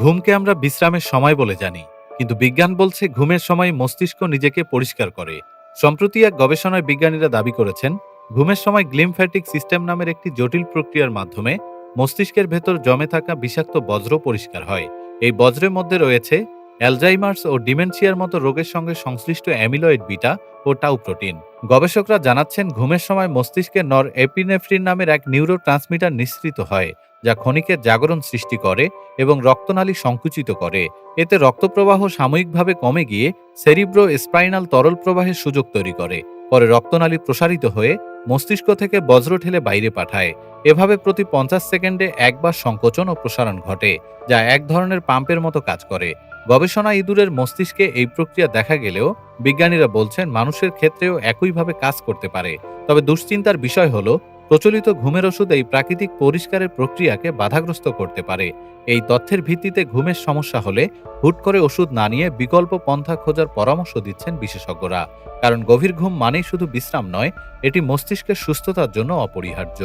ঘুমকে আমরা বিশ্রামের সময় বলে জানি, কিন্তু বিজ্ঞান বলছে ঘুমের সময় মস্তিষ্ক নিজেকে পরিষ্কার করে। সম্প্রতি এক গবেষণায় বিজ্ঞানীরা দাবি করেছেন, ঘুমের সময় গ্লিমফ্যাটিক সিস্টেম নামের একটি জটিল প্রক্রিয়ার মাধ্যমে মস্তিষ্কের ভেতর জমে থাকা বিষাক্ত বজ্র পরিষ্কার হয়। এই বজ্রের মধ্যে রয়েছে অ্যালজাইমার্স ও ডিমেনশিয়ার মতো রোগের সঙ্গে সংশ্লিষ্ট অ্যামিলয়েড বিটা ও টাউ প্রোটিন গবেষকরা জানাচ্ছেন, ঘুমের সময় মস্তিষ্কে নর এপিনেফ্রিন নামের এক নিউরো ট্রান্সমিটার নিঃসৃত হয়, যা ক্ষণিকের জাগরণ সৃষ্টি করে এবং রক্তনালী সংকুচিত করে। এতে রক্তপ্রবাহ সাময়িকভাবে কমে গিয়ে সেরিব্রো স্পাইনাল তরল প্রবাহের সুযোগ তৈরি করে। পরে রক্তনালী প্রসারিত হয়ে মস্তিষ্ক থেকে বজ্র ঠেলে বাইরে পাঠায়। এভাবে প্রতি পঞ্চাশ সেকেন্ডে একবার সংকোচন ও প্রসারণ ঘটে, যা এক ধরনের পাম্পের মতো কাজ করে। গবেষণা ইঁদুরের মস্তিষ্কে এই প্রক্রিয়া দেখা গেলেও বিজ্ঞানীরা বলছেন মানুষের ক্ষেত্রেও একইভাবে কাজ করতে পারে। তবে দুশ্চিন্তার বিষয় হলো প্রচলিত ঘুমের ওষুধ এই প্রাকৃতিক পরিষ্কারের প্রক্রিয়াকে বাধাগ্রস্ত করতে পারে। এই তথ্যের ভিত্তিতে ঘুমের সমস্যা হলে হুট করে ওষুধ না নিয়ে বিকল্প পন্থা খোঁজার পরামর্শ দিচ্ছেন বিশেষজ্ঞরা। কারণ গভীর ঘুম মানেই শুধু বিশ্রাম নয়, এটি মস্তিষ্কের সুস্থতার জন্য অপরিহার্য।